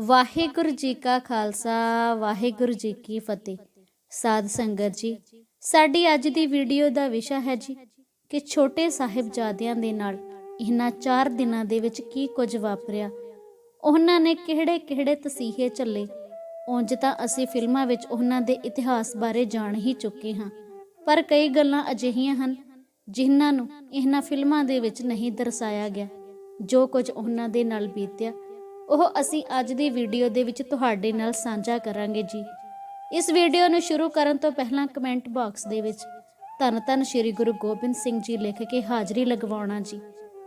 ਵਾਹਿਗੁਰੂ ਜੀ ਕਾ ਖਾਲਸਾ, ਵਾਹਿਗੁਰੂ ਜੀ ਕੀ ਫਤਿਹ। ਸਾਧ ਸੰਗਤ ਜੀ, ਸਾਡੀ ਅੱਜ ਦੀ ਵੀਡੀਓ ਦਾ ਵਿਸ਼ਾ ਹੈ ਜੀ ਕਿ ਛੋਟੇ ਸਾਹਿਬਜ਼ਾਦਿਆਂ ਦੇ ਨਾਲ ਇਹਨਾਂ 4 ਦਿਨਾਂ ਦੇ ਵਿੱਚ ਕੀ ਕੁਝ ਵਾਪਰਿਆ। ਉਹਨਾਂ ਨੇ ਕਿਹੜੇ-ਕਿਹੜੇ ਤਸੀਹੇ ਚੱਲੇ ਉਂਝ ਤਾਂ ਅਸੀਂ ਫਿਲਮਾਂ ਵਿੱਚ ਉਹਨਾਂ ਦੇ ਇਤਿਹਾਸ ਬਾਰੇ ਜਾਣ ਹੀ ਚੁੱਕੇ ਹਾਂ। ਪਰ ਕਈ ਗੱਲਾਂ ਅਜਿਹੀਆਂ ਹਨ ਜਿਨ੍ਹਾਂ ਨੂੰ ਇਹਨਾਂ ਫਿਲਮਾਂ ਦੇ ਵਿੱਚ ਨਹੀਂ ਦਰਸਾਇਆ ਗਿਆ, ਜੋ ਕੁਝ ਉਹਨਾਂ ਦੇ ਨਾਲ ਬੀਤਿਆ। ਉਹ ਅਸੀਂ ਅੱਜ ਦੀ ਵੀਡੀਓ ਦੇ ਵਿੱਚ ਤੁਹਾਡੇ ਨਾਲ ਸਾਂਝਾ ਕਰਾਂਗੇ ਜੀ। ਇਸ ਵੀਡੀਓ ਨੂੰ ਸ਼ੁਰੂ ਕਰਨ ਤੋਂ ਪਹਿਲਾਂ ਕਮੈਂਟ ਬਾਕਸ ਦੇ ਵਿੱਚ ਧੰਨ ਧੰਨ ਸ੍ਰੀ ਗੁਰੂ ਗੋਬਿੰਦ ਸਿੰਘ ਜੀ ਲਿਖ ਕੇ ਹਾਜ਼ਰੀ ਲਗਵਾਉਣਾ ਜੀ,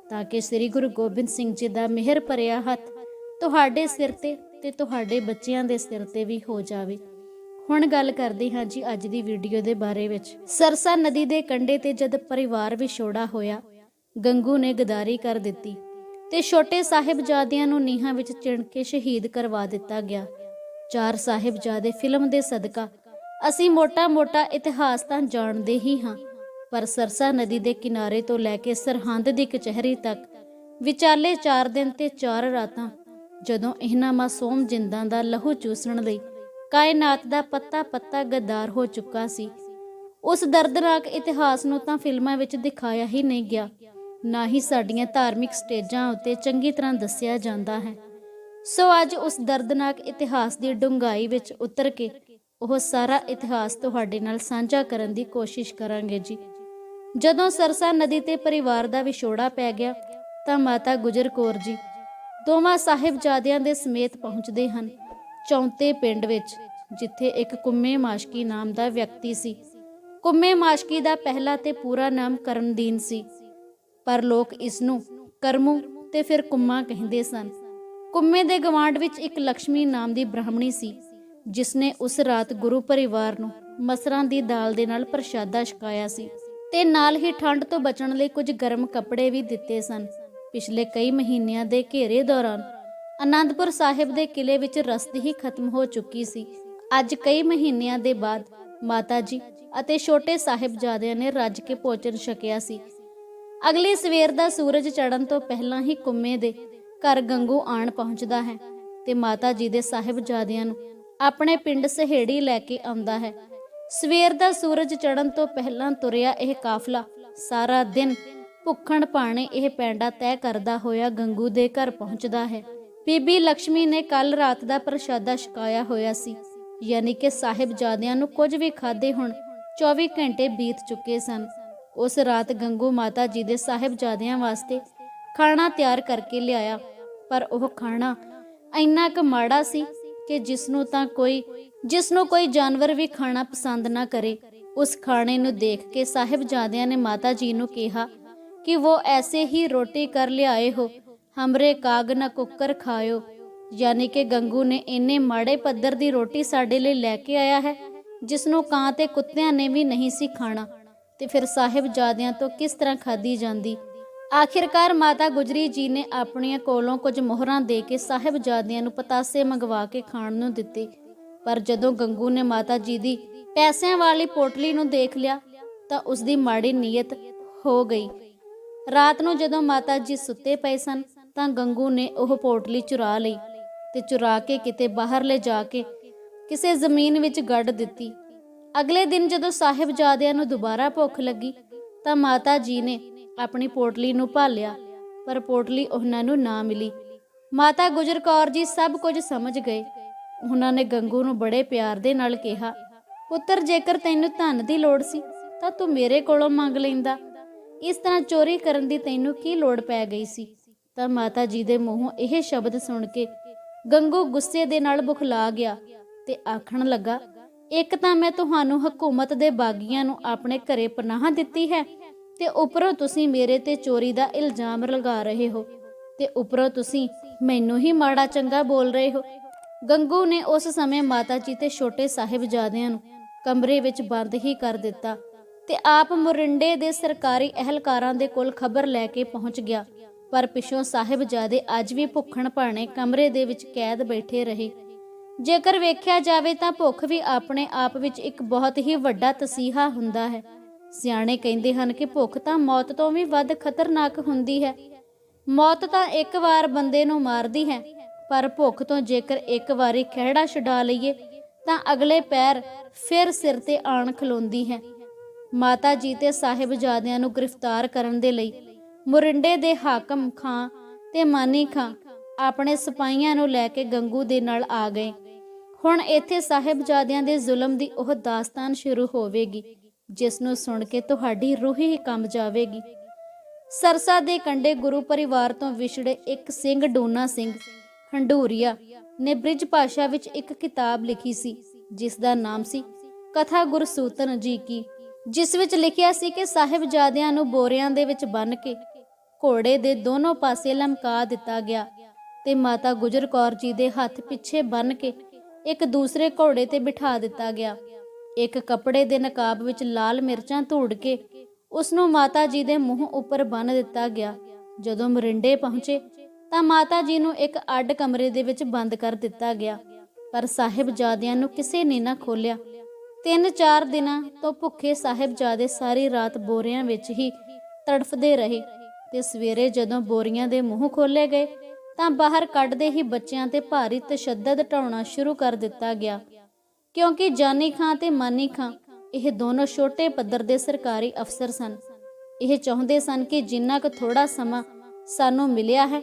ਤਾਂ ਕਿ ਸ੍ਰੀ ਗੁਰੂ ਗੋਬਿੰਦ ਸਿੰਘ ਜੀ ਦਾ ਮਿਹਰ ਭਰਿਆ ਹੱਥ ਤੁਹਾਡੇ ਸਿਰ ਤੇ ਤੇ ਤੁਹਾਡੇ ਬੱਚਿਆਂ ਦੇ ਸਿਰ ਤੇ ਵੀ ਹੋ ਜਾਵੇ। ਹੁਣ ਗੱਲ ਕਰਦੇ ਹਾਂ ਜੀ ਅੱਜ ਦੀ ਵੀਡੀਓ ਦੇ ਬਾਰੇ ਵਿੱਚ। ਸਰਸਾ ਨਦੀ ਦੇ ਕੰਢੇ ਤੇ ਜਦ ਪਰਿਵਾਰ ਵਿਛੋੜਾ ਹੋਇਆ, ਗੰਗੂ ਨੇ ਗਦਾਰੀ ਕਰ ਦਿੱਤੀ। ਤੇ ਛੋਟੇ ਸਾਹਿਬਜ਼ਾਦਿਆਂ ਨੂੰ ਨੀਹਾਂ ਵਿੱਚ ਚਿਣ ਕੇ ਸ਼ਹੀਦ ਕਰਵਾ ਦਿੱਤਾ ਗਿਆ। ਚਾਰ ਸਾਹਿਬਜ਼ਾਦੇ ਫਿਲਮ ਦੇ ਸਦਕਾ। ਅਸੀਂ ਮੋਟਾ-ਮੋਟਾ ਇਤਿਹਾਸ ਤਾਂ ਜਾਣਦੇ ਹੀ ਹਾਂ, ਪਰ ਸਰਸਾ ਨਦੀ ਦੇ ਕਿਨਾਰੇ ਤੋਂ ਲੈ ਕੇ ਸਰਹੰਦ ਦੀ ਕਚਹਿਰੀ ਤੱਕ, ਵਿਚਾਲੇ 4 ਦਿਨ ਤੇ 4 ਰਾਤਾਂ, ਜਦੋਂ ਇਹਨਾਂ ਮਾਸੂਮ ਜਿੰਦਾਂ ਦਾ ਲਹੂ ਚੂਸਣ ਲਈ ਕਾਇਨਾਤ ਦਾ ਪੱਤਾ-ਪੱਤਾ ਗੱਦਾਰ ਹੋ ਚੁੱਕਾ ਸੀ, ਉਸ ਦਰਦਨਾਕ ਇਤਿਹਾਸ ਨੂੰ ਤਾਂ ਫਿਲਮਾਂ ਵਿੱਚ ਦਿਖਾਇਆ ਹੀ ਨਹੀਂ ਗਿਆ। ਨਾ ਹੀ ਸਾਡੀਆਂ ਧਾਰਮਿਕ ਸਟੇਜਾਂ ਉੱਤੇ ਚੰਗੀ ਤਰ੍ਹਾਂ ਦੱਸਿਆ ਜਾਂਦਾ ਹੈ। ਸੋ ਅੱਜ ਉਸ ਦਰਦਨਾਕ ਇਤਿਹਾਸ ਦੀ ਡੂੰਘਾਈ ਵਿੱਚ ਉਤਰ ਕੇ ਉਹ ਸਾਰਾ ਇਤਿਹਾਸ ਤੁਹਾਡੇ ਨਾਲ ਸਾਂਝਾ ਕਰਨ ਦੀ ਕੋਸ਼ਿਸ਼ ਕਰਾਂਗੇ ਜੀ। ਜਦੋਂ ਸਰਸਾ ਨਦੀ ਤੇ ਪਰਿਵਾਰ ਦਾ ਵਿਛੋੜਾ ਪੈ ਗਿਆ, ਤਾਂ ਮਾਤਾ ਗੁਜਰ ਕੌਰ ਜੀ ਦੋਵਾਂ ਸਾਹਿਬਜ਼ਾਦਿਆਂ ਦੇ ਸਮੇਤ ਪਹੁੰਚਦੇ ਹਨ ਚੌਂਤੇ ਪਿੰਡ ਵਿੱਚ, ਜਿੱਥੇ ਇੱਕ ਕੁੰਮੇ ਮਾਸ਼ਕੀ ਨਾਮ ਦਾ ਵਿਅਕਤੀ ਸੀ। ਕੁੰਮੇ ਮਾਸ਼ਕੀ ਦਾ ਪਹਿਲਾ ਤੇ ਪੂਰਾ ਨਾਮ ਕਰਮਦੀਨ ਸੀ। ਪਰ ਲੋਕ ਇਸ ਨੂੰ ਕਰਮੂ ਤੇ ਫਿਰ ਕੁੰਮਾ ਕਹਿੰਦੇ ਸਨ। ਕੁੰਮੇ ਦੇ ਗਵਾਂਡ ਵਿੱਚ ਇੱਕ ਲక్ష్ਮੀ ਨਾਮ ਦੀ ਬ੍ਰਾਹਮਣੀ ਸੀ ਜਿਸ ਨੇ ਉਸ ਰਾਤ ਗੁਰੂ ਪਰਿਵਾਰ ਨੂੰ ਮਸਰਾਂ ਦੀ ਦਾਲ ਦੇ ਨਾਲ ਪ੍ਰਸ਼ਾਦਾ ਛਕਾਇਆ ਸੀ ਤੇ ਨਾਲ ਹੀ ਠੰਡ ਤੋਂ ਬਚਣ ਲਈ ਕੁਝ ਗਰਮ ਕੱਪੜੇ ਵੀ ਦਿੱਤੇ ਸਨ। ਪਿਛਲੇ ਕਈ ਮਹੀਨਿਆਂ ਦੇ ਘੇਰੇ ਦੌਰਾਨ ਅਨੰਦਪੁਰ ਸਾਹਿਬ ਦੇ ਕਿਲੇ ਵਿੱਚ ਰਸਤ ਹੀ ਖਤਮ ਹੋ ਚੁੱਕੀ ਸੀ। ਅੱਜ ਕਈ ਮਹੀਨਿਆਂ ਦੇ ਬਾਅਦ ਮਾਤਾ ਜੀ ਅਤੇ ਛੋਟੇ ਸਾਹਿਬਜ਼ਾਦਿਆਂ ਨੇ ਰੱਜ ਕੇ ਭੋਜਨ ਛਕਿਆ ਸੀ। ਅਗਲੀ ਸਵੇਰ ਦਾ ਸੂਰਜ ਚੜ੍ਹਨ ਤੋਂ ਪਹਿਲਾਂ ਹੀ ਕੁੰਮੇ ਦੇ ਘਰ ਗੰਗੂ ਆਣ ਪਹੁੰਚਦਾ ਹੈ ਤੇ ਮਾਤਾ ਜੀ ਦੇ ਸਾਹਿਬਜ਼ਾਦਿਆਂ ਨੂੰ ਆਪਣੇ ਪਿੰਡ ਸਹੇੜੀ ਲੈ ਕੇ ਆਉਂਦਾ ਹੈ। ਸਵੇਰ ਦਾ ਸੂਰਜ ਚੜ੍ਹਨ ਤੋਂ ਪਹਿਲਾਂ ਤੁਰਿਆ ਇਹ ਕਾਫਲਾ ਸਾਰਾ ਦਿਨ ਭੁੱਖਣ ਪਾਣੇ ਇਹ ਪੈਂਡਾ ਤੈਅ ਕਰਦਾ ਹੋਇਆ ਗੰਗੂ ਦੇ ਘਰ ਪਹੁੰਚਦਾ ਹੈ। ਬੀਬੀ ਲక్ష్ਮੀ ਨੇ ਕੱਲ ਰਾਤ ਦਾ ਪ੍ਰਸ਼ਾਦਾ ਛਕਾਇਆ ਹੋਇਆ ਸੀ। ਯਾਨੀ ਕਿ ਸਾਹਿਬਜ਼ਾਦਿਆਂ ਨੂੰ ਕੁਝ ਵੀ ਖਾਦੇ ਹੁਣ 24 ਘੰਟੇ ਬੀਤ ਚੁੱਕੇ ਸਨ। ਉਸ ਰਾਤ ਗੰਗੂ ਮਾਤਾ ਜੀ ਦੇ ਸਾਹਿਬਜ਼ਾਦਿਆਂ ਵਾਸਤੇ ਖਾਣਾ ਤਿਆਰ ਕਰਕੇ ਲਿਆਇਆ, ਪਰ ਉਹ ਖਾਣਾ ਇੰਨਾ ਕੁ ਮਾੜਾ ਸੀ ਕਿ ਜਿਸ ਨੂੰ ਤਾਂ ਕੋਈ ਜਿਸ ਨੂੰ ਕੋਈ ਜਾਨਵਰ ਵੀ ਖਾਣਾ ਪਸੰਦ ਨਾ ਕਰੇ, ਉਸ ਖਾਣੇ ਨੂੰ ਦੇਖ ਕੇ ਸਾਹਿਬਜ਼ਾਦਿਆਂ ਨੇ ਮਾਤਾ ਜੀ ਨੂੰ ਕਿਹਾ ਕਿ ਉਹ ਐਸੇ ਹੀ ਰੋਟੀ ਕਰ ਲਿਆਏ ਹੋ, ਹਮਰੇ ਕਾਗ ਨਾ ਕੁੱਕਰ ਖਾਇਓ। ਯਾਨੀ ਕਿ ਗੰਗੂ ਨੇ ਇੰਨੇ ਮਾੜੇ ਪੱਧਰ ਦੀ ਰੋਟੀ ਸਾਡੇ ਲਈ ਲੈ ਕੇ ਆਇਆ ਹੈ ਜਿਸ ਨੂੰ ਕਾਂ ਤੇ ਕੁੱਤਿਆਂ ਨੇ ਵੀ ਨਹੀਂ ਸੀ ਖਾਣਾ। ਤੇ ਫਿਰ ਸਾਹਿਬਜ਼ਾਦਿਆਂ ਤੋਂ ਕਿਸ ਤਰ੍ਹਾਂ ਖਾਦੀ ਜਾਂਦੀ? ਆਖਿਰਕਾਰ ਮਾਤਾ ਗੁਜਰੀ ਜੀ ਨੇ ਆਪਣੀਆਂ ਕੋਲੋਂ ਕੁਝ ਮੋਹਰਾਂ ਦੇ ਕੇ ਸਾਹਿਬਜ਼ਾਦਿਆਂ ਨੂੰ ਪਤਾਸੇ ਮੰਗਵਾ ਕੇ ਖਾਣ ਨੂੰ ਦਿੱਤੇ। ਪਰ ਜਦੋਂ ਗੰਗੂ ਨੇ ਮਾਤਾ ਜੀ ਦੀ ਪੈਸਿਆਂ ਵਾਲੀ ਪੋਟਲੀ ਨੂੰ ਦੇਖ ਲਿਆ, ਤਾਂ ਉਸ ਦੀ ਮਾੜੀ ਨੀਅਤ ਹੋ ਗਈ। ਰਾਤ ਨੂੰ ਜਦੋਂ ਮਾਤਾ ਜੀ ਸੁੱਤੇ ਪਏ ਸਨ, ਤਾਂ ਗੰਗੂ ਨੇ ਉਹ ਪੋਟਲੀ ਚੁਰਾ ਲਈ ਤੇ ਚੁਰਾ ਕੇ ਕਿਤੇ ਬਾਹਰ ਲੈ ਜਾ ਕੇ ਕਿਸੇ ਜ਼ਮੀਨ ਵਿੱਚ ਗੱਡ ਦਿੱਤੀ। ਅਗਲੇ ਦਿਨ ਜਦੋਂ ਸਾਹਿਬਜ਼ਾਦਿਆਂ ਨੂੰ ਦੁਬਾਰਾ ਭੁੱਖ ਲੱਗੀ, ਤਾਂ ਮਾਤਾ ਜੀ ਨੇ ਆਪਣੀ ਪੋਟਲੀ ਨੂੰ ਭਾਲਿਆ, ਪਰ ਪੋਟਲੀ ਉਹਨਾਂ ਨੂੰ ਨਾ ਮਿਲੀ। ਮਾਤਾ ਗੁਜਰ ਕੌਰ ਜੀ ਸਭ ਕੁਝ ਸਮਝ ਗਏ। ਉਹਨਾਂ ਨੇ ਗੰਗੂ ਨੂੰ ਬੜੇ ਪਿਆਰ ਦੇ ਨਾਲ ਕਿਹਾ, ਪੁੱਤਰ, ਜੇਕਰ ਤੈਨੂੰ ਧਨ ਦੀ ਲੋੜ ਸੀ, ਤਾਂ ਤੂੰ ਮੇਰੇ ਕੋਲੋਂ ਮੰਗ ਲੈਂਦਾ। ਇਸ ਤਰ੍ਹਾਂ ਚੋਰੀ ਕਰਨ ਦੀ ਤੈਨੂੰ ਕੀ ਲੋੜ ਪੈ ਗਈ ਸੀ? ਤਾਂ ਮਾਤਾ ਜੀ ਦੇ ਮੂੰਹੋਂ ਇਹ ਸ਼ਬਦ ਸੁਣ ਕੇ ਗੰਗੂ ਗੁੱਸੇ ਦੇ ਨਾਲ ਬੁਖਲਾ ਗਿਆ ਤੇ ਆਖਣ ਲੱਗਾ ਇੱਕ ਤਾਂ ਮੈਂ ਤੁਹਾਨੂੰ ਹਕੂਮਤ ਦੇ ਬਾਗੀਆਂ ਨੂੰ ਆਪਣੇ ਘਰੇ ਪਨਾਹ ਦਿੱਤੀ ਹੈ ਤੇ ਉੱਪਰੋਂ ਤੁਸੀਂ ਮੇਰੇ ਤੇ ਚੋਰੀ ਦਾ ਇਲਜ਼ਾਮ ਲਗਾ ਰਹੇ ਹੋ ਤੇ ਉੱਪਰੋਂ ਤੁਸੀਂ ਮੈਨੂੰ ਹੀ ਮਾੜਾ ਚੰਗਾ ਬੋਲ ਰਹੇ ਹੋ। ਗੰਗੂ ਨੇ ਉਸ ਸਮੇਂ ਮਾਤਾ ਜੀ ਤੇ ਛੋਟੇ ਸਾਹਿਬਜ਼ਾਦਿਆਂ ਨੂੰ ਕਮਰੇ ਵਿੱਚ ਬੰਦ ਹੀ ਕਰ ਦਿੱਤਾ ਤੇ ਆਪ ਮੁਰਿੰਡੇ ਦੇ ਸਰਕਾਰੀ ਅਹਿਲਕਾਰਾਂ ਦੇ ਕੋਲ ਖਬਰ ਲੈ ਕੇ ਪਹੁੰਚ ਗਿਆ। ਪਰ ਪਿਛੋਂ ਸਾਹਿਬਜ਼ਾਦੇ ਅੱਜ ਵੀ ਭੁੱਖਣ ਭਾਣੇ ਕਮਰੇ ਦੇ ਵਿੱਚ ਕੈਦ ਬੈਠੇ ਰਹੇ। ਜੇਕਰ ਵੇਖਿਆ ਜਾਵੇ ਤਾਂ ਭੁੱਖ ਵੀ ਆਪਣੇ ਆਪ ਵਿੱਚ ਇੱਕ ਬਹੁਤ ਹੀ ਵੱਡਾ ਤਸੀਹਾ ਹੁੰਦਾ ਹੈ। ਸਿਆਣੇ ਕਹਿੰਦੇ ਹਨ ਕਿ ਭੁੱਖ ਤਾਂ ਮੌਤ ਤੋਂ ਵੀ ਵੱਧ ਖਤਰਨਾਕ ਹੁੰਦੀ ਹੈ। ਮੌਤ ਤਾਂ ਇੱਕ ਵਾਰ ਬੰਦੇ ਨੂੰ ਮਾਰਦੀ ਹੈ, ਪਰ ਭੁੱਖ ਤੋਂ ਜੇਕਰ ਇੱਕ ਵਾਰੀ ਖਹਿੜਾ ਛਡਾ ਲਈਏ, ਤਾਂ ਅਗਲੇ ਪੈਰ ਫਿਰ ਸਿਰ ਤੇ ਆਣ ਖਲੋਂਦੀ ਹੈ। ਮਾਤਾ ਜੀ ਤੇ ਸਾਹਿਬਜ਼ਾਦਿਆਂ ਨੂੰ ਗ੍ਰਿਫਤਾਰ ਕਰਨ ਦੇ ਲਈ ਮੁਰਿੰਡੇ ਦੇ ਹਾਕਮ ਖਾਂ ਤੇ ਮਾਨੀ ਖਾਂ ਆਪਣੇ ਸਿਪਾਹੀਆਂ ਨੂੰ ਲੈ ਕੇ ਗੰਗੂ ਦੇ ਨਾਲ ਆ ਗਏ। ਹੁਣ ਇੱਥੇ ਸਾਹਿਬਜ਼ਾਦਿਆਂ ਦੇ ਜ਼ੁਲਮ ਦੀ ਉਹ ਦਾਸਤਾਨ ਸ਼ੁਰੂ ਹੋਵੇਗੀ, ਜਿਸ ਨੂੰ ਸੁਣ ਕੇ ਤੁਹਾਡੀ ਰੂਹ ਹੀ ਕੰਬ ਜਾਵੇਗੀ। ਸਰਸਾ ਦੇ ਕੰਡੇ ਗੁਰੂ ਪਰਿਵਾਰ ਤੋਂ ਵਿਛੜੇ ਇੱਕ ਸਿੰਘ ਡੋਨਾ ਸਿੰਘ, ਹੰਡੂਰੀਆ, ਨੇ ਬ੍ਰਿਜ ਭਾਸ਼ਾ ਵਿੱਚ ਇੱਕ ਕਿਤਾਬ ਲਿਖੀ ਸੀ, ਜਿਸ ਦਾ ਨਾਮ ਸੀ ਕਥਾ ਗੁਰਸੂਤਨ ਜੀ ਕੀ, ਜਿਸ ਵਿੱਚ ਲਿਖਿਆ ਸੀ ਕਿ ਸਾਹਿਬਜ਼ਾਦਿਆਂ ਨੂੰ ਬੋਰਿਆਂ ਦੇ ਵਿੱਚ ਬੰਨ ਕੇ ਘੋੜੇ ਦੇ ਦੋਨੋਂ ਪਾਸੇ ਲਮਕਾ ਦਿੱਤਾ ਗਿਆ ਤੇ ਮਾਤਾ ਗੁਜਰ ਕੌਰ ਜੀ ਦੇ ਹੱਥ ਪਿੱਛੇ ਬੰਨ੍ਹ ਕੇ ਇੱਕ ਦੂਸਰੇ ਘੋੜੇ ਤੇ ਬਿਠਾ ਦਿੱਤਾ ਗਿਆ। ਇੱਕ ਕੱਪੜੇ ਦੇ ਨਕਾਬ ਵਿੱਚ ਲਾਲ ਮਿਰਚਾਂ ਧੂੜ ਕੇ ਉਸ ਨੂੰ ਮਾਤਾ ਜੀ ਦੇ ਮੂੰਹ ਉੱਪਰ ਬੰਨ੍ਹ ਦਿੱਤਾ ਗਿਆ। ਜਦੋਂ ਮਰਿੰਡੇ ਪਹੁੰਚੇ ਤਾਂ ਮਾਤਾ ਜੀ ਨੂੰ ਇੱਕ ਅੱਡ ਕਮਰੇ ਦੇ ਵਿੱਚ ਬੰਦ ਕਰ ਦਿੱਤਾ ਗਿਆ। ਪਰ ਸਾਹਿਬਜ਼ਾਦਿਆਂ ਨੂੰ ਕਿਸੇ ਨੇ ਨਾ ਖੋਲਿਆ ਤਿੰਨ ਚਾਰ ਦਿਨਾਂ ਤੋਂ ਭੁੱਖੇ ਸਾਹਿਬਜ਼ਾਦੇ ਸਾਰੀ ਰਾਤ ਬੋਰਿਆਂ ਵਿੱਚ ਹੀ ਤੜਫਦੇ ਰਹੇ ਤੇ ਸਵੇਰੇ ਜਦੋਂ ਬੋਰੀਆਂ ਦੇ ਮੂੰਹ ਖੋਲੇ ਗਏ ਤਾਂ ਬਾਹਰ ਕੱਢਦੇ ਹੀ ਬੱਚਿਆਂ ਤੇ ਭਾਰੀ ਤਸ਼ੱਦਦ ਢਾਉਣਾ ਸ਼ੁਰੂ ਕਰ ਦਿੱਤਾ ਗਿਆ। ਕਿਉਂਕਿ ਜਾਨੀ ਖਾਂ ਤੇ ਮਾਨੀ ਖਾਂ, ਇਹ ਦੋਨੋਂ ਛੋਟੇ ਪੱਧਰ ਦੇ ਸਰਕਾਰੀ ਅਫਸਰ ਸਨ। ਇਹ ਚਾਹੁੰਦੇ ਸਨ ਕਿ ਜਿੰਨਾ ਕੁ ਥੋੜਾ ਸਮਾਂ ਸਾਨੂੰ ਮਿਲਿਆ ਹੈ,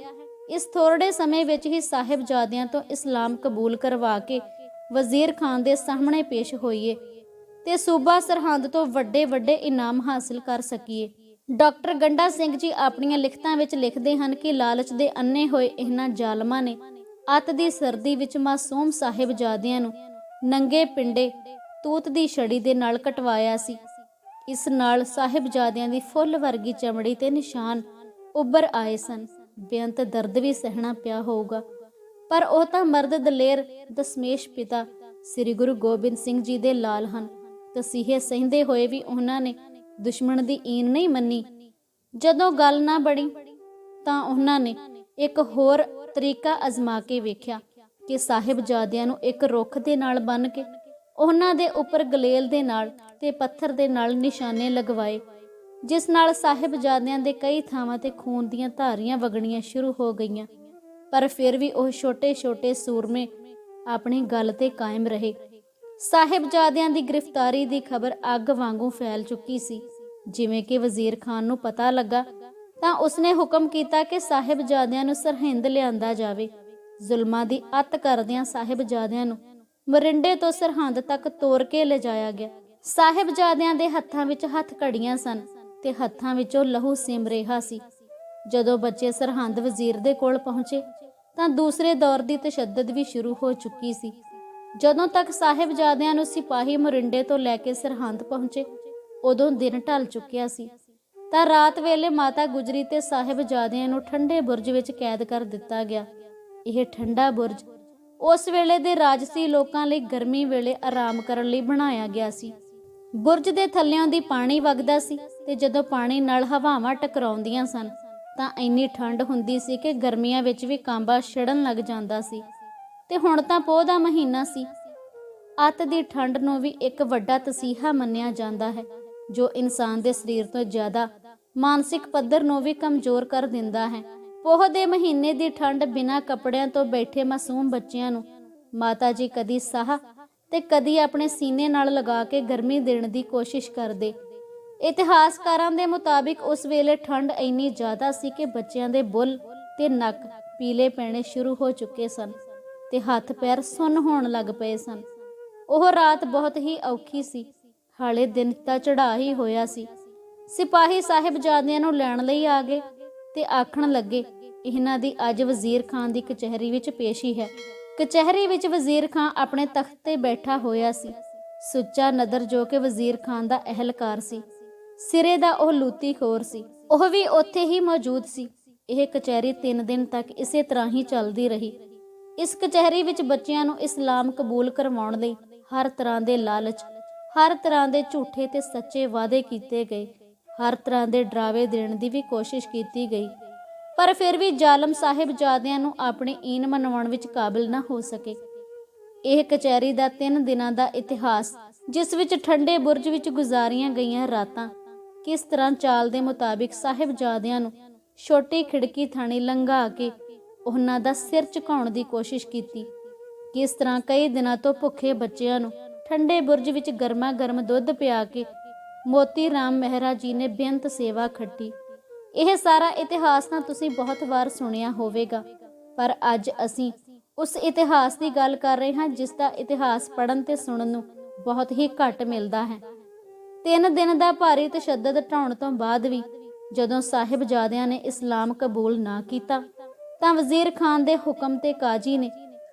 ਇਸ ਥੋੜੇ ਸਮੇਂ ਵਿੱਚ ਹੀ ਸਾਹਿਬਜ਼ਾਦਿਆਂ ਤੋਂ ਇਸਲਾਮ ਕਬੂਲ ਕਰਵਾ ਕੇ ਵਜ਼ੀਰ ਖਾਨ ਦੇ ਸਾਹਮਣੇ ਪੇਸ਼ ਹੋਈਏ ਤੇ ਸੂਬਾ ਸਰਹੰਦ ਤੋਂ ਵੱਡੇ ਵੱਡੇ ਇਨਾਮ ਹਾਸਲ ਕਰ ਸਕੀਏ। ਡਾਕਟਰ ਗੰਡਾ ਸਿੰਘ ਜੀ ਆਪਣੀਆਂ ਲਿਖਤਾਂ ਵਿੱਚ ਲਿਖਦੇ ਹਨ ਕਿ ਲਾਲਚ ਦੇ ਅੰਨੇ ਹੋਏ ਇਹਨਾਂ ਜ਼ਾਲਮਾਂ ਨੇ ਅੱਤ ਦੀ ਸਰਦੀ ਵਿੱਚ ਮਾਸੂਮ ਸਾਹਿਬਜ਼ਾਦਿਆਂ ਨੂੰ ਨੰਗੇ ਪਿੰਡੇ ਤੂਤ ਦੀ ਛੜੀ ਦੇ ਨਾਲ ਕਟਵਾਇਆ ਸੀ। ਇਸ ਨਾਲ ਸਾਹਿਬਜ਼ਾਦਿਆਂ ਦੀ ਫੁੱਲ ਵਰਗੀ ਚਮੜੀ ਤੇ ਨਿਸ਼ਾਨ ਉੱਭਰ ਆਏ ਸਨ। ਬੇਅੰਤ ਦਰਦ ਵੀ ਸਹਿਣਾ ਪਿਆ ਹੋਊਗਾ। ਪਰ ਉਹ ਤਾਂ ਮਰਦ ਦਲੇਰ ਦਸਮੇਸ਼ ਪਿਤਾ ਸ੍ਰੀ ਗੁਰੂ ਗੋਬਿੰਦ ਸਿੰਘ ਜੀ ਦੇ ਲਾਲ ਹਨ। ਤਸੀਹੇ ਸਹਿੰਦੇ ਹੋਏ ਵੀ ਉਹਨਾਂ ਨੇ ਦੁਸ਼ਮਣ ਦੀ ਈਨ ਨਹੀਂ ਮੰਨੀ। ਜਦੋਂ ਗੱਲ ਨਾ ਬਣੀ ਤਾਂ ਉਹਨਾਂ ਨੇ ਇੱਕ ਹੋਰ ਤਰੀਕਾ ਅਜ਼ਮਾ ਕੇ ਵੇਖਿਆ ਕਿ ਸਾਹਿਬਜ਼ਾਦਿਆਂ ਨੂੰ ਇੱਕ ਰੁੱਖ ਦੇ ਨਾਲ ਬੰਨ ਕੇ ਉਹਨਾਂ ਦੇ ਉੱਪਰ ਗਲੇਲ ਦੇ ਨਾਲ ਤੇ ਪੱਥਰ ਦੇ ਨਾਲ ਨਿਸ਼ਾਨੇ ਲਗਵਾਏ, ਜਿਸ ਨਾਲ ਸਾਹਿਬਜ਼ਾਦਿਆਂ ਦੇ ਕਈ ਥਾਵਾਂ ਤੇ ਖੂਨ ਦੀਆਂ ਧਾਰੀਆਂ ਵਗਣੀਆਂ ਸ਼ੁਰੂ ਹੋ ਗਈਆਂ। ਪਰ ਫਿਰ ਵੀ ਉਹ ਛੋਟੇ-ਛੋਟੇ ਸੂਰਮੇ ਆਪਣੀ ਗੱਲ ਤੇ ਕਾਇਮ ਰਹੇ। ਸਾਹਿਬਜ਼ਾਦਿਆਂ ਦੀ ਗ੍ਰਿਫਤਾਰੀ ਦੀ ਖਬਰ ਅੱਗ ਵਾਂਗੂ ਫੈਲ ਚੁੱਕੀ ਸੀ। ਜਿਵੇਂ ਕਿ ਵਜ਼ੀਰ ਖਾਨ ਨੂੰ ਪਤਾ ਲੱਗਾ, ਤਾਂ ਉਸਨੇ ਹੁਕਮ ਕੀਤਾ ਕਿ ਸਾਹਿਬਜ਼ਾਦਿਆਂ ਨੂੰ ਸਰਹਿੰਦ ਲਿਆਂਦਾ ਜਾਵੇ। ਜ਼ੁਲਮਾਂ ਦੀ ਅੱਤ ਕਰਦਿਆਂ ਸਾਹਿਬਜ਼ਾਦਿਆਂ ਨੂੰ ਮਰਿੰਡੇ ਤੋਂ ਸਰਹੰਦ ਤੱਕ ਤੋਰ ਕੇ ਲਿਜਾਇਆ ਗਿਆ। ਸਾਹਿਬਜ਼ਾਦਿਆਂ ਦੇ ਹੱਥਾਂ ਵਿੱਚ ਹੱਥ ਘੜੀਆਂ ਸਨ ਤੇ ਹੱਥਾਂ ਵਿੱਚੋਂ ਲਹੂ ਸਿਮ ਰਿਹਾ ਸੀ। ਜਦੋਂ ਬੱਚੇ ਸਰਹੰਦ ਵਜ਼ੀਰ ਦੇ ਕੋਲ ਪਹੁੰਚੇ, ਤਾਂ ਦੂਸਰੇ ਦੌਰ ਦੀ ਤਸ਼ੱਦਦ ਵੀ ਸ਼ੁਰੂ ਹੋ ਚੁੱਕੀ ਸੀ। ਜਦੋਂ ਤੱਕ ਸਾਹਿਬਜ਼ਾਦਿਆਂ ਨੂੰ ਸਿਪਾਹੀ ਮੋਰਿੰਡੇ ਤੋਂ ਲੈ ਕੇ ਸਰਹੰਦ ਪਹੁੰਚੇ, ਉਦੋਂ ਦਿਨ ਢਲ ਚੁੱਕਿਆ ਸੀ। ਤਾਂ ਰਾਤ ਵੇਲੇ ਮਾਤਾ ਗੁਜਰੀ ਤੇ ਸਾਹਿਬਜ਼ਾਦਿਆਂ ਨੂੰ ਠੰਡੇ ਬੁਰਜ ਵਿੱਚ ਕੈਦ ਕਰ ਦਿੱਤਾ ਗਿਆ। ਇਹ ਠੰਡਾ ਬੁਰਜ ਉਸ ਵੇਲੇ ਦੇ ਰਾਜਸੀ ਲੋਕਾਂ ਲਈ ਗਰਮੀ ਵੇਲੇ ਆਰਾਮ ਕਰਨ ਲਈ ਬਣਾਇਆ ਗਿਆ ਸੀ। ਬੁਰਜ ਦੇ ਥੱਲਿਓਂ ਦੀ ਪਾਣੀ ਵਗਦਾ ਸੀ ਤੇ ਜਦੋਂ ਪਾਣੀ ਨਾਲ ਹਵਾਵਾਂ ਟਕਰਾਉਂਦੀਆਂ ਸਨ, ਤਾਂ ਇੰਨੀ ਠੰਡ ਹੁੰਦੀ ਸੀ ਕਿ ਗਰਮੀਆਂ ਵਿੱਚ ਵੀ ਕਾਂਬਾ ਛੜਨ ਲੱਗ ਜਾਂਦਾ ਸੀ। ਤੇ ਹੁਣ ਤਾਂ ਪੋਹ ਦਾ ਮਹੀਨਾ ਸੀ। ਅੱਤ ਦੀ ਠੰਡ ਨੂੰ ਵੀ ਇੱਕ ਵੱਡਾ ਤਸੀਹਾ ਮੰਨਿਆ ਜਾਂਦਾ ਹੈ, ਜੋ ਇਨਸਾਨ ਦੇ ਸਰੀਰ ਤੋਂ ਜ਼ਿਆਦਾ ਮਾਨਸਿਕ ਪੱਧਰ ਨੂੰ ਵੀ ਕਮਜ਼ੋਰ ਕਰ ਦਿੰਦਾ ਹੈ। ਪੋਹ ਦੇ ਮਹੀਨੇ ਦੀ ਠੰਡ ਬਿਨਾਂ ਕੱਪੜਿਆਂ ਤੋਂ ਬੈਠੇ ਮਾਸੂਮ ਬੱਚਿਆਂ ਨੂੰ ਮਾਤਾ ਜੀ ਕਦੀ ਸਾਹ ਤੇ ਕਦੀ ਆਪਣੇ ਸੀਨੇ ਨਾਲ ਲਗਾ ਕੇ ਗਰਮੀ ਦੇਣ ਦੀ ਕੋਸ਼ਿਸ਼ ਕਰਦੇ। ਇਤਿਹਾਸਕਾਰਾਂ ਦੇ ਮੁਤਾਬਿਕ ਉਸ ਵੇਲੇ ਠੰਡ ਇੰਨੀ ਜ਼ਿਆਦਾ ਸੀ ਕਿ ਬੱਚਿਆਂ ਦੇ ਬੁੱਲ ਤੇ ਨੱਕ ਪੀਲੇ ਪੈਣੇ ਸ਼ੁਰੂ ਹੋ ਚੁੱਕੇ ਸਨ। ਤੇ ਹੱਥ ਪੈਰ ਸੁੰਨ ਹੋਣ ਲੱਗ ਪਏ ਸਨ। ਉਹ ਰਾਤ ਬਹੁਤ ਹੀ ਔਖੀ ਸੀ। ਹਾਲੇ ਦਿਨ ਤਾਂ ਚੜਾ ਹੀ ਹੋਇਆ ਸੀ। ਸਿਪਾਹੀ ਸਾਹਿਬਜ਼ਾਦਿਆਂ ਨੂੰ ਲੈਣ ਲਈ ਆ ਗਏ ਤੇ ਆਖਣ ਲੱਗੇ, ਇਹਨਾਂ ਦੀ ਅੱਜ ਵਜ਼ੀਰ ਖਾਨ ਦੀ ਕਚਹਿਰੀ ਵਿੱਚ ਪੇਸ਼ੀ ਹੈ। ਕਚਹਿਰੀ ਵਿੱਚ ਵਜ਼ੀਰ ਖਾਨ ਆਪਣੇ ਤਖਤ ਤੇ ਬੈਠਾ ਹੋਇਆ ਸੀ। ਸੁੱਚਾ ਨਦਰ ਜੋ ਕਿ ਵਜ਼ੀਰ ਖਾਨ ਦਾ ਅਹਿਲਕਾਰ ਸੀ। ਸਿਰੇ ਦਾ ਉਹ ਲੂਤੀ ਖੋਰ ਸੀ। ਉਹ ਵੀ ਉੱਥੇ ਹੀ ਮੌਜੂਦ ਸੀ। ਇਹ ਕਚਹਿਰੀ 3 ਦਿਨ ਤੱਕ ਇਸੇ ਤਰ੍ਹਾਂ ਹੀ ਚੱਲਦੀ ਰਹੀ। ਇਸ ਕਚਹਿਰੀ ਵਿੱਚ ਬੱਚਿਆਂ ਨੂੰ ਇਸਲਾਮ ਕਬੂਲ ਕਰਵਾਉਣ ਲਈ ਹਰ ਤਰ੍ਹਾਂ ਦੇ ਲਾਲਚ, ਹਰ ਤਰ੍ਹਾਂ ਦੇ ਝੂਠੇ ਤੇ ਸੱਚੇ ਵਾਅਦੇ ਕੀਤੇ ਗਏ। ਹਰ ਤਰ੍ਹਾਂ ਦੇ ਡਰਾਵੇ ਦੇਣ ਦੀ ਵੀ ਕੋਸ਼ਿਸ਼ ਕੀਤੀ ਗਈ। ਪਰ ਫਿਰ ਵੀ ਜ਼ਾਲਮ ਸਾਹਿਬਜ਼ਾਦਿਆਂ ਨੂੰ ਆਪਣੀ ਈਨ ਮਨਵਾਉਣ ਵਿੱਚ ਕਾਬਿਲ ਨਾ ਹੋ ਸਕੇ। ਇਹ ਕਚਹਿਰੀ ਦਾ 3 ਦਿਨਾਂ ਦਾ ਇਤਿਹਾਸ, ਜਿਸ ਵਿੱਚ ਠੰਡੇ ਬੁਰਜ ਵਿੱਚ ਗੁਜ਼ਾਰੀਆਂ ਗਈਆਂ ਰਾਤਾਂ, ਕਿਸ ਤਰ੍ਹਾਂ ਚਾਲ ਦੇ ਮੁਤਾਬਿਕ ਸਾਹਿਬਜ਼ਾਦਿਆਂ ਨੂੰ ਛੋਟੀ ਖਿੜਕੀ ਥਾਣੀ ਲੰਘਾ ਕੇ ਉਹਨਾਂ ਦਾ ਸਿਰ ਝੁਕਾਉਣ ਦੀ ਕੋਸ਼ਿਸ਼ ਕੀਤੀ ਕਿਸ ਤਰ੍ਹਾਂ ਕਈ ਦਿਨਾਂ ਤੋਂ ਭੁੱਖੇ ਬੱਚਿਆਂ ਨੂੰ ਠੰਡੇ ਬੁਰਜ ਵਿੱਚ ਗਰਮਾ ਗਰਮ ਦੁੱਧ ਪਿਆ ਕੇ ਮੋਤੀ ਰਾਮ ਮਹਿਰਾ ਜੀ ਨੇ ਬੇਅੰਤ ਸੇਵਾ ਖੱਟੀ। ਇਹ ਸਾਰਾ ਇਤਿਹਾਸ ਤਾਂ ਤੁਸੀਂ ਬਹੁਤ ਵਾਰ ਸੁਣਿਆ ਹੋਵੇਗਾ, ਪਰ ਅੱਜ ਅਸੀਂ ਉਸ ਇਤਿਹਾਸ ਦੀ ਗੱਲ ਕਰ ਰਹੇ ਹਾਂ ਜਿਸ ਦਾ ਇਤਿਹਾਸ ਪੜਨ ਤੇ ਸੁਣਨ ਨੂੰ ਬਹੁਤ ਹੀ ਘੱਟ ਮਿਲਦਾ ਹੈ। ਤਿੰਨ ਦਿਨ ਦਾ ਭਾਰੀ ਤਸ਼ੱਦਦ ਢਾਉਣ ਤੋਂ ਬਾਅਦ ਵੀ ਜਦੋਂ ਸਾਹਿਬਜ਼ਾਦਿਆਂ ਨੇ ਇਸਲਾਮ ਕਬੂਲ ਨਾ ਕੀਤਾ ਤਾਂ ਵਜ਼ੀਰ ਖਾਨ ਦੇ ਹੁਕਮ ਤੇ ਕਾਜੀ ਨੇ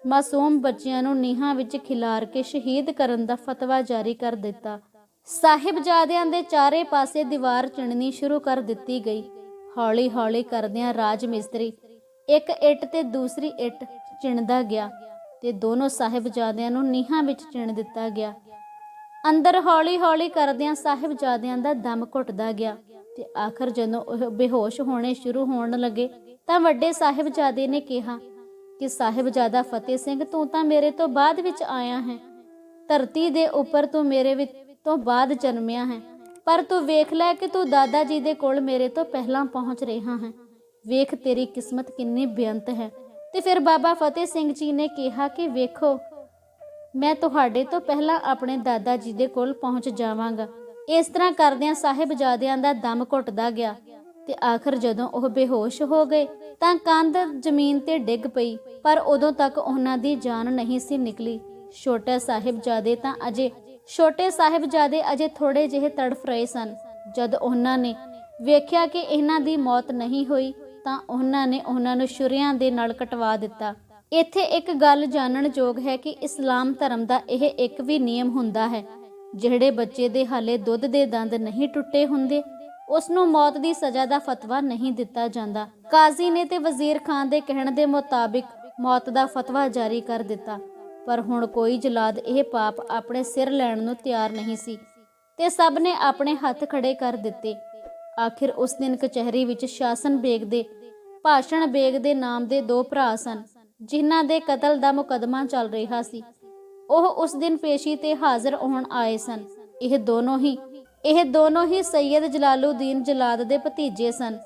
ਮਾਸੂਮ ਬੱਚਿਆਂ ਨੂੰ ਨੀਹਾਂ ਵਿੱਚ ਖਿਲਾਰ ਕੇ ਸ਼ਹੀਦ ਕਰਨ ਦਾ ਫਤਵਾ ਜਾਰੀ ਕਰ ਦਿੱਤਾ। ਸਾਹਿਬਜ਼ਾਦਿਆਂ ਦੇ ਚਾਰੇ ਪਾਸੇ ਦੀਵਾਰ ਚਿਣਨੀ ਸ਼ੁਰੂ ਕਰ ਦਿੱਤੀ ਗਈ। ਹੌਲੀ-ਹੌਲੀ ਕਰਦਿਆਂ ਰਾਜ ਮਿਸਤਰੀ ਇੱਕ ਇੱਟ ਤੇ ਦੂਸਰੀ ਇੱਟ ਚਿਣਦਾ ਗਿਆ ਤੇ ਦੋਨੋਂ ਸਾਹਿਬਜ਼ਾਦਿਆਂ ਨੂੰ ਨੀਹਾਂ ਵਿੱਚ ਚਿਣ ਦਿੱਤਾ ਗਿਆ। ਅੰਦਰ ਹੌਲੀ-ਹੌਲੀ ਕਰਦਿਆਂ ਸਾਹਿਬਜ਼ਾਦਿਆਂ ਦਾ ਦਮ ਘੁੱਟਦਾ ਗਿਆ ਤੇ ਆਖਰ ਜਦੋਂ ਉਹ ਬੇਹੋਸ਼ ਹੋਣੇ ਸ਼ੁਰੂ ਹੋਣ ਲੱਗੇ ਤਾਂ ਵੱਡੇ ਸਾਹਿਬਜ਼ਾਦੇ ਨੇ ਕਿਹਾ ਕਿ ਸਾਹਿਬਜ਼ਾਦਾ ਫਤਿਹ ਸਿੰਘ, ਤੂੰ ਤਾਂ ਮੇਰੇ ਤੋਂ ਬਾਅਦ ਵਿੱਚ ਆਇਆ ਹੈ। ਧਰਤੀ ਦੇ ਉੱਪਰ ਤੂੰ ਮੇਰੇ ਵਿੱਚ ਤੋਂ ਬਾਅਦ ਜਨਮਿਆ ਹੈ। ਪਰ ਤੂੰ ਵੇਖ ਲੈ ਕਿ ਤੂੰ ਦਾਦਾ ਜੀ ਦੇ ਕੋਲ ਮੇਰੇ ਤੋਂ ਪਹਿਲਾਂ ਪਹੁੰਚ ਰਿਹਾ ਹੈ। ਵੇਖ ਤੇਰੀ ਕਿਸਮਤ ਕਿੰਨੀ ਬੇਅੰਤ ਹੈ। ਤੇ ਫਿਰ ਬਾਬਾ ਫਤਿਹ ਸਿੰਘ ਜੀ ਨੇ ਕਿਹਾ ਕਿ ਵੇਖੋ, ਮੈਂ ਤੁਹਾਡੇ ਤੋਂ ਪਹਿਲਾਂ ਆਪਣੇ ਦਾਦਾ ਜੀ ਦੇ ਕੋਲ ਪਹੁੰਚ ਜਾਵਾਂਗਾ। ਇਸ ਤਰ੍ਹਾਂ ਕਰਦਿਆਂ ਸਾਹਿਬਜ਼ਾਦਿਆਂ ਦਾ ਦਮ ਘੁੱਟਦਾ ਗਿਆ। ਤੇ ਆਖਰ ਜਦੋਂ ਉਹ ਬੇਹੋਸ਼ ਹੋ ਗਏ ਤਾਂ ਕੰਧ ਜ਼ਮੀਨ ਤੇ ਡਿੱਗ ਪਈ, ਪਰ ਉਦੋਂ ਤੱਕ ਉਹਨਾਂ ਦੀ ਜਾਨ ਨਹੀਂ ਸੀ ਨਿਕਲੀ। ਛੋਟੇ ਸਾਹਿਬਜ਼ਾਦੇ ਤਾਂ ਅਜੇ, ਛੋਟੇ ਸਾਹਿਬਜ਼ਾਦੇ ਅਜੇ ਥੋੜੇ ਜਿਹੇ ਤੜਫ ਰਹੇ ਸਨ। ਜਦ ਉਹਨਾਂ ਨੇ ਵੇਖਿਆ ਕਿ ਇਹਨਾਂ ਦੀ ਮੌਤ ਨਹੀਂ ਹੋਈ, ਤਾਂ ਉਹਨਾਂ ਨੇ ਉਹਨਾਂ ਨੂੰ ਛੁਰੀਆਂ ਦੇ ਨਾਲ ਕਟਵਾ ਦਿੱਤਾ। ਇੱਥੇ ਇੱਕ ਗੱਲ ਜਾਣਨ ਯੋਗ ਹੈ ਕਿ ਇਸਲਾਮ ਧਰਮ ਦਾ ਇਹ ਇੱਕ ਵੀ ਨਿਯਮ ਹੁੰਦਾ ਹੈ, ਜਿਹੜੇ ਬੱਚੇ ਦੇ ਹਾਲੇ ਦੁੱਧ ਦੇ ਦੰਦ ਨਹੀਂ ਟੁੱਟੇ ਹੁੰਦੇ ਉਸ ਨੂੰ ਮੌਤ ਦੀ ਸਜ਼ਾ ਦਾ ਫਤਵਾ ਨਹੀਂ ਦਿੱਤਾ ਜਾਂਦਾ। ਕਾਜ਼ੀ ਨੇ ਤੇ ਵਜ਼ੀਰ ਖਾਨ ਦੇ ਕਹਿਣ ਦੇ ਮੁਤਾਬਿਕ ਮੌਤ ਦਾ ਫਤਵਾ ਜਾਰੀ ਕਰ ਦਿੱਤਾ। ਪਰ ਹੁਣ ਕੋਈ ਜਲਾਦ ਇਹ ਪਾਪ ਆਪਣੇ ਸਿਰ ਲੈਣ ਨੂੰ ਤਿਆਰ ਨਹੀਂ ਸੀ ਤੇ ਸਭ ਨੇ ਆਪਣੇ ਹੱਥ ਖੜੇ ਕਰ ਦਿੱਤੇ। ਆਖਿਰ ਉਸ ਦਿਨ ਕਚਹਿਰੀ ਵਿੱਚ ਸ਼ਾਸਨ ਬੇਗ ਦੇ, ਭਾਸ਼ਣ ਬੇਗ ਦੇ ਨਾਮ ਦੇ ਦੋ ਭਰਾ ਸਨ, ਜਿਨ੍ਹਾਂ ਦੇ ਕਤਲ ਦਾ ਮੁਕਦਮਾ ਚੱਲ ਰਿਹਾ ਸੀ। ਉਹ ਉਸ ਦਿਨ ਪੇਸ਼ੀ ਤੇ ਹਾਜ਼ਰ ਹੋਣ ਆਏ ਸਨ। ਇਹ ਦੋਨੋਂ ਹੀ ਇਹ ਦੋਨੋਂ ਹੀ ਸੈਯਦ ਜਲਾਲੂਦੀਨ ਜਲਾਦ ਦੇ ਭਤੀਜੇ ਸਨ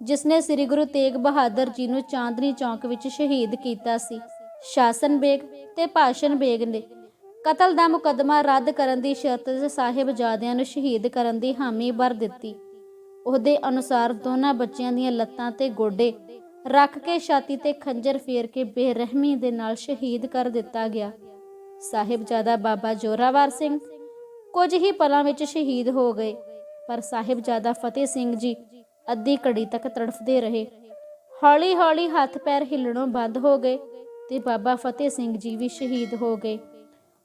ਜਿਸ ਨੇ ਸ੍ਰੀ ਗੁਰੂ ਤੇਗ ਬਹਾਦਰ ਜੀ ਨੂੰ ਚਾਂਦਨੀ ਚੌਂਕ ਵਿੱਚ ਸ਼ਹੀਦ ਕੀਤਾ ਸੀ। ਸ਼ਾਸਨ ਬੇਗ ਤੇ ਭਾਸ਼ਣ ਬੇਗ ਨੇ ਕਤਲ ਦਾ ਮੁਕਦਮਾ ਰੱਦ ਕਰਨ ਦੀ ਸ਼ਰਤ ਤੇ ਸਾਹਿਬਜ਼ਾਦਿਆਂ ਨੂੰ ਸ਼ਹੀਦ ਕਰਨ ਦੀ ਹਾਮੀ ਭਰ ਦਿੱਤੀ। ਉਹਦੇ ਅਨੁਸਾਰ ਦੋਨਾਂ ਬੱਚਿਆਂ ਦੀਆਂ ਲੱਤਾਂ ਤੇ ਗੋਡੇ ਰੱਖ ਕੇ ਛਾਤੀ ਤੇ ਖੰਜਰ ਫੇਰ ਕੇ ਬੇਰਹਿਮੀ ਦੇ ਨਾਲ ਸ਼ਹੀਦ ਕਰ ਦਿੱਤਾ ਗਿਆ। ਸਾਹਿਬਜ਼ਾਦਾ ਬਾਬਾ ਜੋਰਾਵਰ ਸਿੰਘ ਕੁਝ ਹੀ ਪਲਾਂ ਵਿੱਚ ਸ਼ਹੀਦ ਹੋ ਗਏ। ਪਰ ਸਾਹਿਬਜ਼ਾਦਾ ਫਤਿਹ ਸਿੰਘ ਜੀ ਅੱਧੀ ਘੜੀ ਤੱਕ ਤੜਫਦੇ ਰਹੇ। ਹੌਲੀ-ਹੌਲੀ ਹੱਥ ਪੈਰ ਹਿੱਲਣੋਂ ਬੰਦ ਹੋ ਗਏ ਤੇ ਬਾਬਾ ਫਤਿਹ ਸਿੰਘ ਜੀ ਵੀ ਸ਼ਹੀਦ ਹੋ ਗਏ।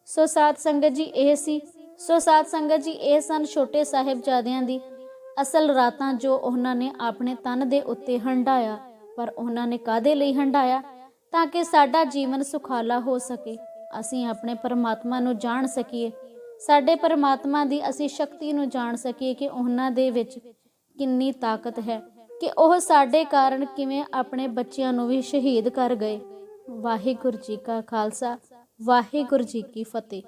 ਸੋ ਸਾਧ ਸੰਗਤ ਜੀ ਇਹ ਸੀ। ਸੋ ਸਾਧ ਸੰਗਤ ਜੀ ਇਹ ਸਨ ਛੋਟੇ ਸਾਹਿਬਜ਼ਾਦਿਆਂ ਦੀ ਅਸਲ ਰਾਤਾਂ ਜੋ ਉਹਨਾਂ ਨੇ ਆਪਣੇ ਤਨ ਦੇ ਉੱਤੇ ਹੰਡਾਇਆ ਪਰ ਉਹਨਾਂ ਨੇ ਕਾਦੇ ਲਈ ਹੰਡਾਇਆ ਤਾਂ ਕਿ ਸਾਡਾ ਜੀਵਨ ਸੁਖਾਲਾ ਹੋ ਸਕੇ। ਅਸੀਂ ਆਪਣੇ ਪਰਮਾਤਮਾ ਨੂੰ ਜਾਣ ਸਕੀਏ। ਸਾਡੇ ਪਰਮਾਤਮਾ ਦੀ ਅਸੀਂ ਸ਼ਕਤੀ ਨੂੰ ਜਾਣ ਸਕੀਏ ਕਿ ਉਹਨਾਂ ਦੇ ਵਿੱਚ ਕਿੰਨੀ ਤਾਕਤ ਹੈ, ਕਿ ਉਹ ਸਾਡੇ ਕਾਰਨ ਕਿਵੇਂ ਆਪਣੇ ਬੱਚਿਆਂ ਨੂੰ ਵੀ ਸ਼ਹੀਦ ਕਰ ਗਏ। ਵਾਹਿਗੁਰੂ ਜੀ ਕਾ ਖਾਲਸਾ, ਵਾਹਿਗੁਰੂ ਜੀ ਕੀ ਫਤਿਹ।